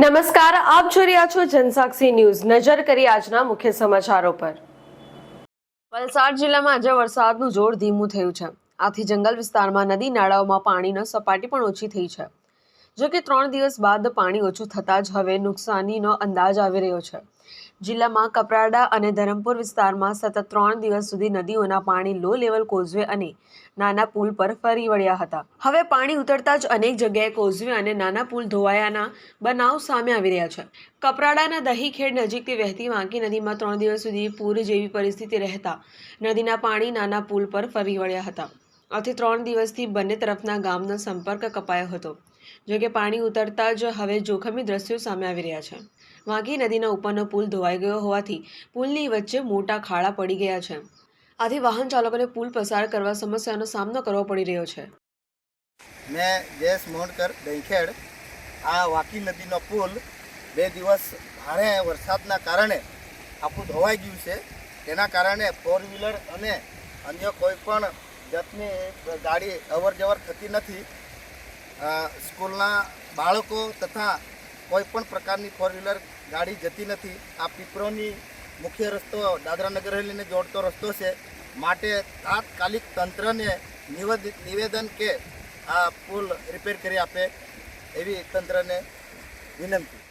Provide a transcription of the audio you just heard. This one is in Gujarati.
નમસ્કાર, આપ જોઈ રહ્યા છો જનસાક્ષી ન્યૂઝ. નજર કરી આજના મુખ્ય સમાચારો પર. વલસાડ જિલ્લામાં આજે વરસાદનું જોર ધીમું થયું છે. આથી જંગલ વિસ્તારમાં નદી નાળાઓમાં પાણીનો સપાટી પણ ઓછી થઈ છે. જો કે ત્રણ દિવસ બાદ પાણી ઓછું થતાં જ હવે નુકસાનીનો અંદાજ આવી રહ્યો છે. જિલ્લામાં કપરાડા અને ધરમપુર વિસ્તારમાં સતત ત્રણ દિવસ સુધી નદીઓના પાણી લો લેવલ કોઝવે અને નાના પુલ પર ફરી વળ્યા હતા. હવે પાણી ઉતરતા જ અનેક જગ્યાએ કોઝવે અને નાના પુલ ધોવાયાના બનાવ સામે આવી રહ્યા છે. કપરાડાના દહીખેડ નજીકથી વહેતી વાંકી નદીમાં ત્રણ દિવસ સુધી પૂર જેવી પરિસ્થિતિ રહેતા નદીના પાણી નાના પુલ પર ફરી વળ્યા હતા. આથી ત્રણ દિવસથી બંને તરફના ગામનો સંપર્ક કપાયો હતો. જો કે પાણી ઉતરતા જ હવે જોખમી દ્રશ્યો સામે આવી રહ્યા છે. વાંકી નદીના ઉપરનો પુલ ધોવાઈ ગયો હોવાથી પુલની વચ્ચે મોટા ખાડા પડી ગયા છે. આથી વાહન ચાલકોને પુલ પસાર કરવા સમસ્યાનો સામનો કરવો પડી રહ્યો છે. મેં જયેશ મોહનકર દહીખેડ આ વાકી નદીનો પુલ બે દિવસ ભારે વરસાદના કારણે આખું ધોવાઈ ગયું છે. તેના કારણે ફોર વ્હીલર અને અન્ય કોઈ પણ જાતની ગાડી અવર જવર થતી નથી. સ્કૂલના બાળકો તથા કોઈપણ પ્રકારની ફોર વ્હીલર ગાડી જતી નથી. આ પીપરોની મુખ્ય રસ્તો દાદરા નગર હવેલીને જોડતો રસ્તો છે. માટે તાત્કાલિક તંત્રને નિવેદ, નિવેદન કે આ પુલ રિપેર કરી આપે એવી તંત્રને વિનંતી.